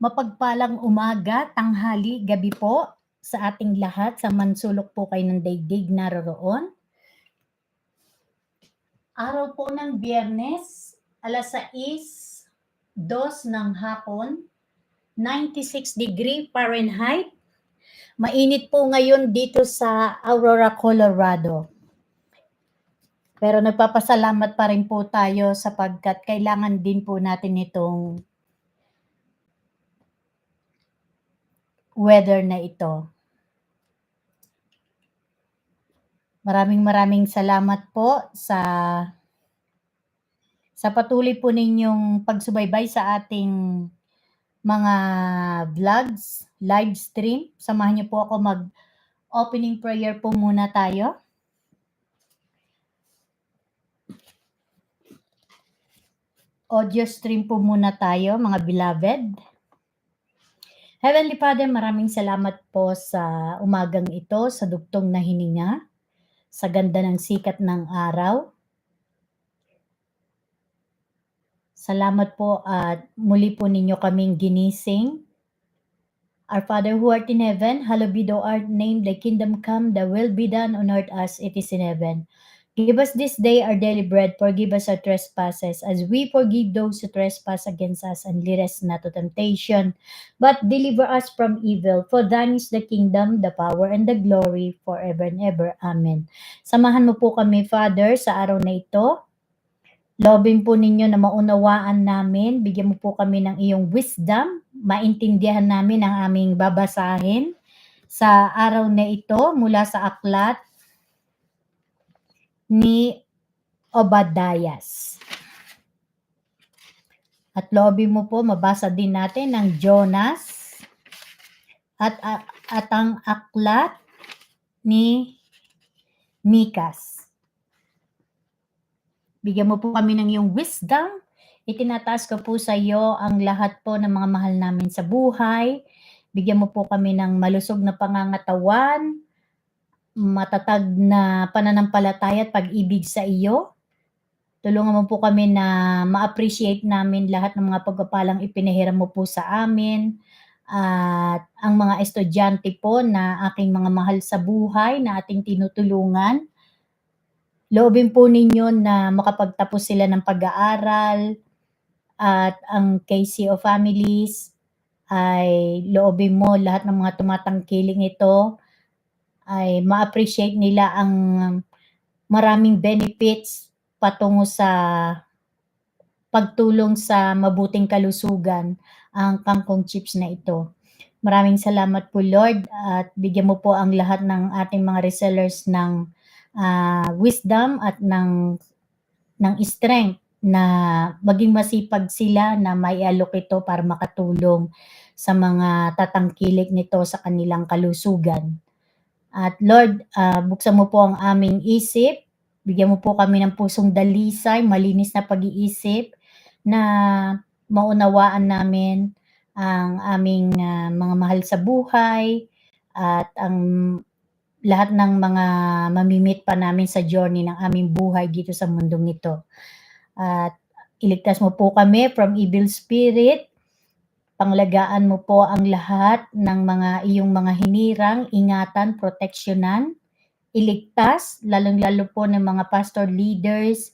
Mapagpalang umaga, tanghali, gabi po sa ating lahat sa mansulok po kayo ng daigdig naroroon. Araw po ng biyernes, alas 6, 2 ng hapon, 96 degree Fahrenheit. Mainit po ngayon dito sa Aurora, Colorado. Pero nagpapasalamat pa rin po tayo sapagkat kailangan din po natin itong weather na ito. Maraming maraming salamat po sa sa patuloy po ninyong pagsubaybay sa ating mga vlogs, live stream. Samahan niyo po ako mag opening prayer po muna tayo. Audio stream po muna tayo, mga beloved. Heavenly Father, maraming salamat po sa umagang ito, sa dugtong na hininga, sa ganda ng sikat ng araw. Salamat po at muli po ninyo kaming ginising. Our Father who art in heaven, hallowed be thou art name, thy kingdom come, thy will be done on earth as it is in heaven. Give us this day our daily bread, forgive us our trespasses, as we forgive those who trespass against us, and lead us not to temptation, but deliver us from evil. For thine is the kingdom, the power, and the glory forever and ever. Amen. Samahan mo po kami, Father, sa araw na ito. Lobin po ninyo na maunawaan namin. Bigyan mo po kami ng iyong wisdom. Maintindihan namin ang aming babasahin sa araw na ito mula sa aklat ni Obadias. At lobby mo po, mabasa din natin ng Jonas at, at, ang aklat ni Mikas. Bigyan mo po kami ng iyong wisdom. Itinataas ko po sa iyo ang lahat po ng mga mahal namin sa buhay. Bigyan mo po kami ng malusog na pangangatawan, matatag na pananampalataya at pag-ibig sa iyo. Tulungan mo po kami na ma-appreciate namin lahat ng mga pagpapalang ipinahiram mo po sa amin. At ang mga estudyante po na aking mga mahal sa buhay na ating tinutulungan. Loobin po ninyo na makapagtapos sila ng pag-aaral at ang KCO families ay loobin mo lahat ng mga tumatangkiling ito ay ma-appreciate nila ang maraming benefits patungo sa pagtulong sa mabuting kalusugan ang kangkong chips na ito. Maraming salamat po Lord at bigyan mo po ang lahat ng ating mga resellers ng uh, wisdom at ng ng strength na maging masipag sila na may alok ito para makatulong sa mga tatangkilik nito sa kanilang kalusugan. At Lord, uh, buksan mo po ang aming isip, bigyan mo po kami ng pusong dalisay, malinis na pag-iisip na maunawaan namin ang aming uh, mga mahal sa buhay at ang lahat ng mga mamimit pa namin sa journey ng aming buhay dito sa mundong ito. At iligtas mo po kami from evil spirit. Panglagaan mo po ang lahat ng mga iyong mga hinirang, ingatan, proteksyonan, iligtas, lalong-lalo po ng mga pastor leaders,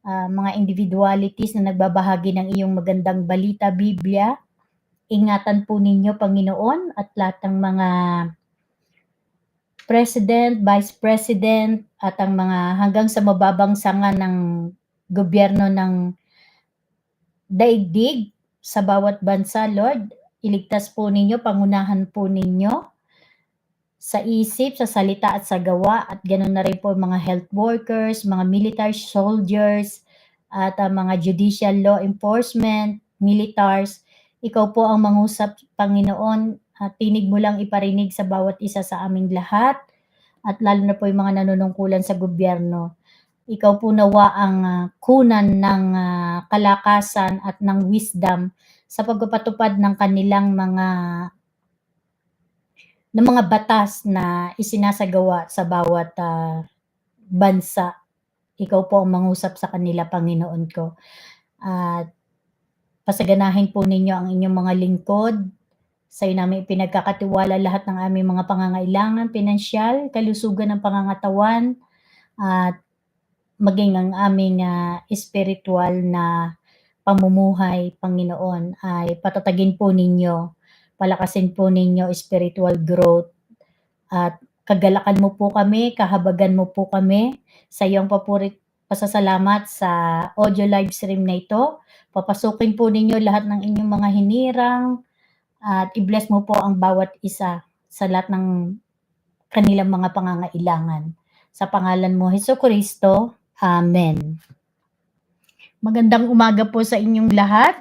uh, mga individualities na nagbabahagi ng iyong magandang balita, Biblia. Ingatan po ninyo, Panginoon, at lahat ng mga president, vice president, at ang mga hanggang sa mababang sanga ng gobyerno ng daigdig sa bawat bansa, Lord. Iligtas po ninyo, pangunahan po ninyo sa isip, sa salita at sa gawa at ganoon na rin po mga health workers, mga military soldiers at uh, mga judicial law enforcement, militars. Ikaw po ang mangusap, Panginoon, at tinig mo lang iparinig sa bawat isa sa aming lahat at lalo na po yung mga nanunungkulan sa gobyerno. Ikaw po nawa ang uh, kunan ng uh, kalakasan at ng wisdom sa pagpapatupad ng kanilang mga ng mga batas na isinasagawa sa bawat uh, bansa. Ikaw po ang mangusap sa kanila, Panginoon ko. At uh, pasaganahin po ninyo ang inyong mga lingkod. Sa iyo namin pinagkakatiwala lahat ng aming mga pangangailangan, pinansyal, kalusugan ng pangangatawan, at maging ang aming uh, spiritual na pamumuhay, Panginoon, ay patatagin po ninyo, palakasin po ninyo spiritual growth, at kagalakan mo po kami, kahabagan mo po kami sa iyong papurit pasasalamat sa audio live stream na ito. Papasukin po ninyo lahat ng inyong mga hinirang at i-bless mo po ang bawat isa sa lahat ng kanilang mga pangangailangan. Sa pangalan mo, Heso Kristo. Amen. Magandang umaga po sa inyong lahat.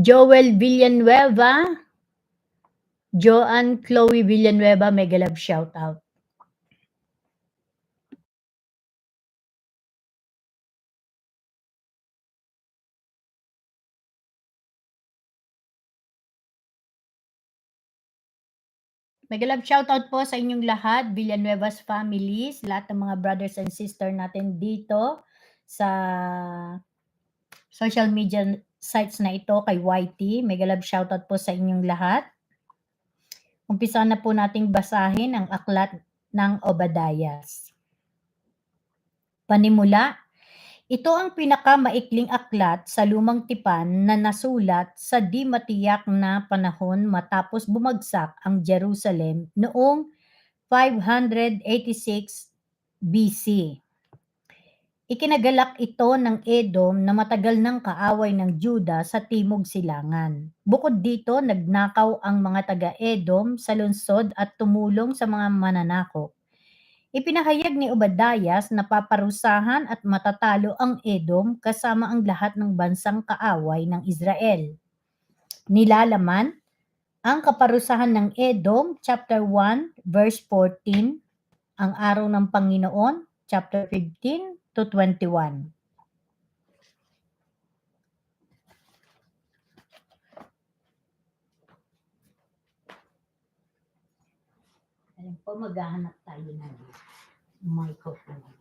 Joel Villanueva, Joanne Chloe Villanueva, mega love shout out. Mega shoutout po sa inyong lahat, Villanueva's families, lahat ng mga brothers and sister natin dito sa social media sites na ito kay YT. Mega love shoutout po sa inyong lahat. Umpisa na po nating basahin ang aklat ng Obadayas. Panimula, ito ang pinakamaikling aklat sa lumang tipan na nasulat sa di matiyak na panahon matapos bumagsak ang Jerusalem noong 586 BC. Ikinagalak ito ng Edom na matagal ng kaaway ng Juda sa Timog Silangan. Bukod dito, nagnakaw ang mga taga-Edom sa lungsod at tumulong sa mga mananakop. Ipinahayag ni Obadayas na paparusahan at matatalo ang Edom kasama ang lahat ng bansang kaaway ng Israel. Nilalaman ang kaparusahan ng Edom, chapter 1, verse 14, ang araw ng Panginoon, chapter 15 to 21. Po, maghahanap tayo ng microphone.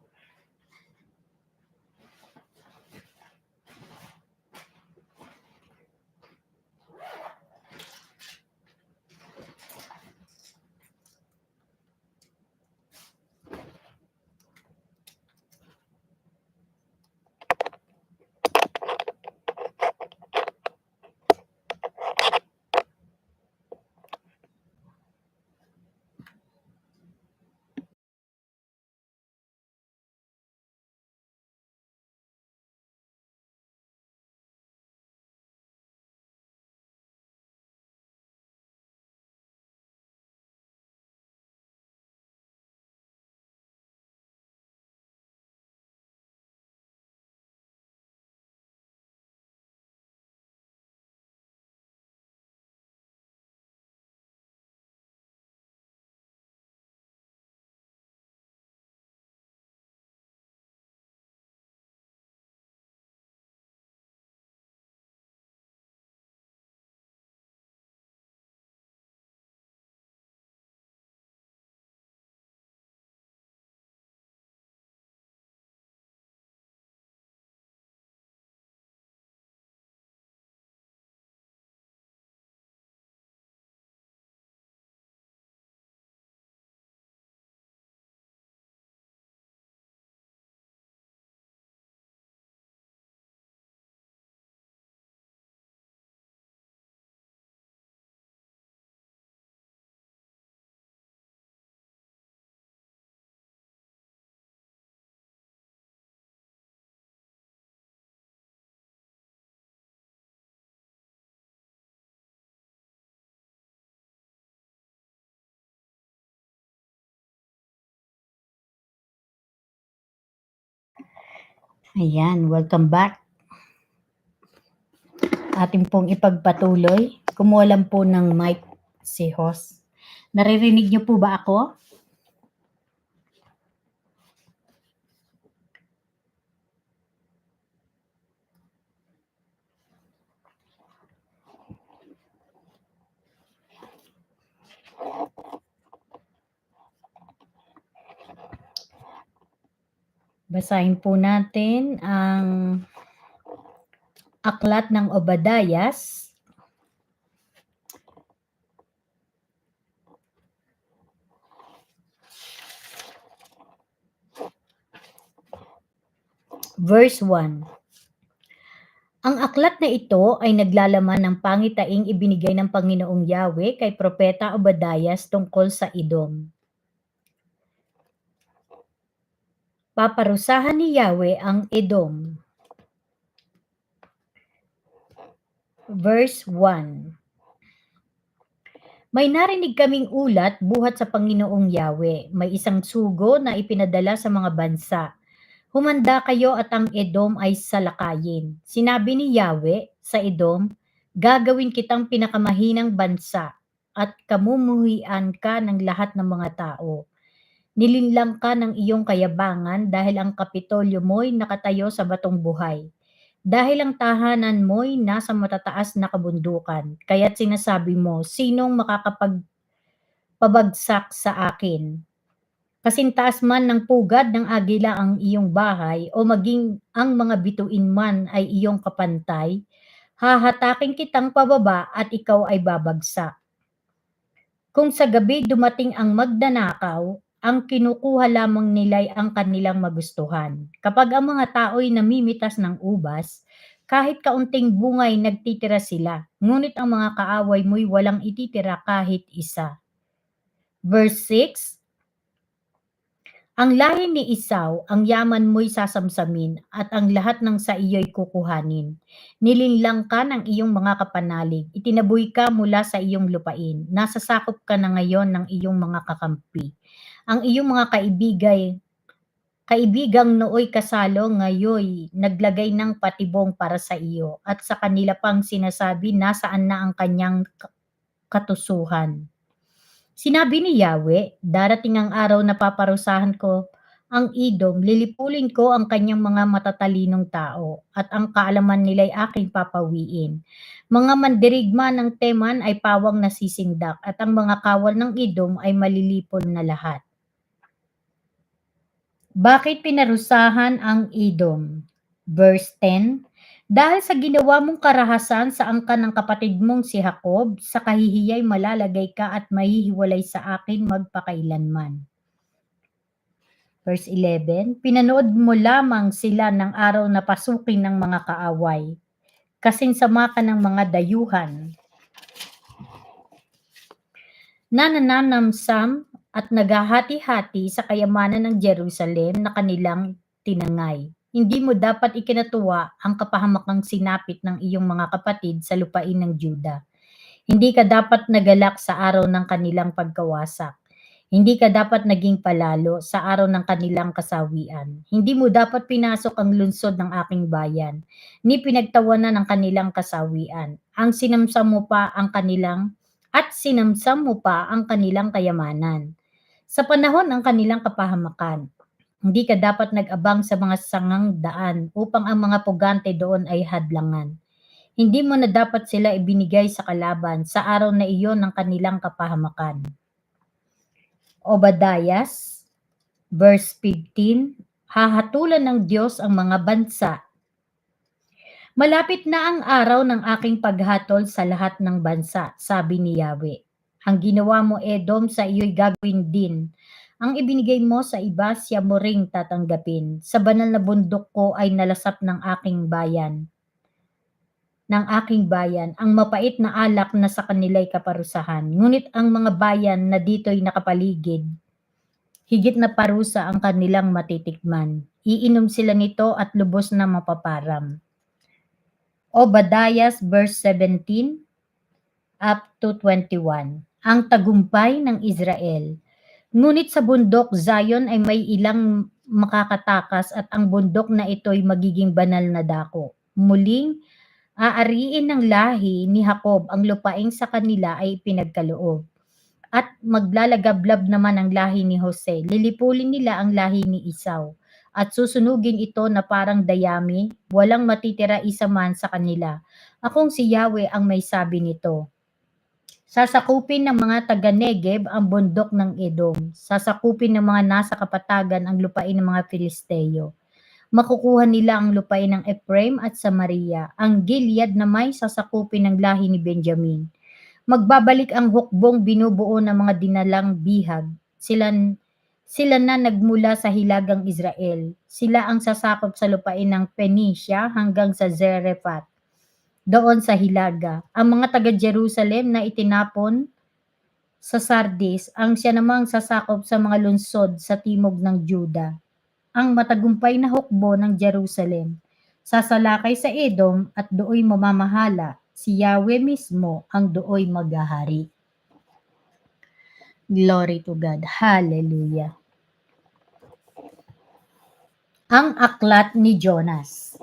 Ayan, welcome back. Ating pong ipagpatuloy. Kumuha lang po ng mic si host. Naririnig niyo po ba ako? Basahin po natin ang Aklat ng Obadayas. Verse 1. Ang aklat na ito ay naglalaman ng pangitaing ibinigay ng Panginoong Yahweh kay Propeta Obadayas tungkol sa Edom. Paparusahan ni Yahweh ang Edom. Verse 1 May narinig kaming ulat buhat sa Panginoong Yahweh. May isang sugo na ipinadala sa mga bansa. Humanda kayo at ang Edom ay salakayin. Sinabi ni Yahweh sa Edom, gagawin kitang pinakamahinang bansa at kamumuhian ka ng lahat ng mga tao. Nilinlang ka ng iyong kayabangan dahil ang kapitolyo mo'y nakatayo sa batong buhay. Dahil ang tahanan mo'y nasa matataas na kabundukan. Kaya't sinasabi mo, sinong makakapagpabagsak sa akin? Kasintaas man ng pugad ng agila ang iyong bahay o maging ang mga bituin man ay iyong kapantay, hahatakin kitang pababa at ikaw ay babagsak. Kung sa gabi dumating ang magdanakaw, ang kinukuha lamang nila'y ang kanilang magustuhan. Kapag ang mga tao'y namimitas ng ubas, kahit kaunting bungay nagtitira sila, ngunit ang mga kaaway mo'y walang ititira kahit isa. Verse 6, ang lahi ni Isaw, ang yaman mo'y sasamsamin, at ang lahat ng sa iyo'y kukuhanin. Nilinlang ka ng iyong mga kapanalig, itinaboy ka mula sa iyong lupain, nasasakop ka na ngayon ng iyong mga kakampi. Ang iyong mga kaibigay, kaibigang nooy kasalo ngayoy naglagay ng patibong para sa iyo, at sa kanila pang sinasabi nasaan na ang kanyang katusuhan. Sinabi ni Yahweh, darating ang araw na paparusahan ko ang Edom, lilipulin ko ang kanyang mga matatalinong tao, at ang kaalaman nila'y aking papawiin. Mga mandirigma ng Teman ay pawang nasisingdak, at ang mga kawal ng Edom ay malilipol na lahat. Bakit pinarusahan ang Edom? Verse 10, dahil sa ginawa mong karahasan sa angkan ng kapatid mong si Jacob, sa kahihiyay malalagay ka at mahihiwalay sa akin magpakailanman. Verse 11, pinanood mo lamang sila ng araw na pasukin ng mga kaaway, kasing sama ka ng mga dayuhan. Nananamsam at naghahati-hati sa kayamanan ng Jerusalem na kanilang tinangay hindi mo dapat ikinatuwa ang kapahamakang sinapit ng iyong mga kapatid sa lupain ng Juda. Hindi ka dapat nagalak sa araw ng kanilang pagkawasak. Hindi ka dapat naging palalo sa araw ng kanilang kasawian. Hindi mo dapat pinasok ang lunsod ng aking bayan, ni pinagtawanan ng kanilang kasawian. Ang sinamsam mo pa ang kanilang at sinamsam mo pa ang kanilang kayamanan. Sa panahon ng kanilang kapahamakan, hindi ka dapat nag-abang sa mga sangang daan upang ang mga pugante doon ay hadlangan. Hindi mo na dapat sila ibinigay sa kalaban sa araw na iyon ng kanilang kapahamakan. Obadayas, verse 15, Hahatulan ng Diyos ang mga bansa. Malapit na ang araw ng aking paghatol sa lahat ng bansa, sabi ni Yahweh. Ang ginawa mo, Edom, sa iyo'y gagawin din ang ibinigay mo sa iba, siya mo ring tatanggapin. Sa banal na bundok ko ay nalasap ng aking bayan. Ng aking bayan, ang mapait na alak na sa kanila'y kaparusahan. Ngunit ang mga bayan na dito'y nakapaligid, higit na parusa ang kanilang matitikman. Iinom sila nito at lubos na mapaparam. Obadiah verse 17 up to 21. Ang tagumpay ng Israel. Ngunit sa bundok Zion ay may ilang makakatakas at ang bundok na ito ay magiging banal na dako. Muling, aariin ng lahi ni Jacob ang lupaing sa kanila ay pinagkaloob. At maglalagablab naman ang lahi ni Jose. Lilipulin nila ang lahi ni Isaw. At susunugin ito na parang dayami, walang matitira isa man sa kanila. Akong si Yahweh ang may sabi nito. Sasakupin ng mga taga-Negev ang bundok ng Edom. Sasakupin ng mga nasa kapatagan ang lupain ng mga Filisteo. Makukuha nila ang lupain ng Ephraim at Samaria, ang Gilead na may sasakupin ng lahi ni Benjamin. Magbabalik ang hukbong binubuo ng mga dinalang bihag. Sila, sila na nagmula sa hilagang Israel. Sila ang sasakop sa lupain ng Phoenicia hanggang sa Zarephath. Doon sa hilaga, ang mga taga Jerusalem na itinapon sa Sardis ang siya namang sasakop sa mga lungsod sa timog ng Juda. Ang matagumpay na hukbo ng Jerusalem. Sasalakay sa Edom at dooy mamamahala. Si Yahweh mismo ang dooy maghahari. Glory to God. Hallelujah. Ang aklat ni Jonas.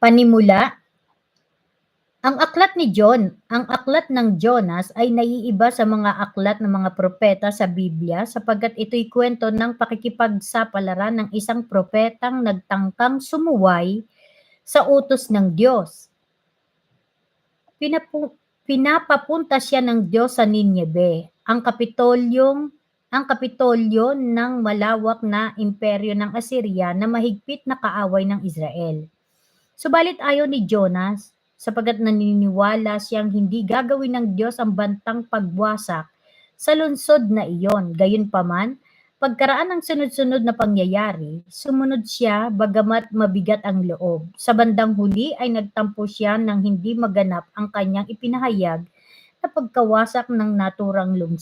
Panimula, ang aklat ni John, ang aklat ng Jonas ay naiiba sa mga aklat ng mga propeta sa Biblia sapagkat ito'y kwento ng pakikipagsapalaran ng isang propetang nagtangkang sumuway sa utos ng Diyos. Pinapu- pinapapunta siya ng Diyos sa Nineveh, ang kapitolyong ang kapitolyo ng malawak na imperyo ng Assyria na mahigpit na kaaway ng Israel. Subalit ayaw ni Jonas sapagat naniniwala siyang hindi gagawin ng Diyos ang bantang pagwasak sa lungsod na iyon. Gayunpaman, pagkaraan ng sunod-sunod na pangyayari, sumunod siya bagamat mabigat ang loob. Sa bandang huli ay nagtampo siya ng hindi maganap ang kanyang ipinahayag na pagkawasak ng naturang lungsod.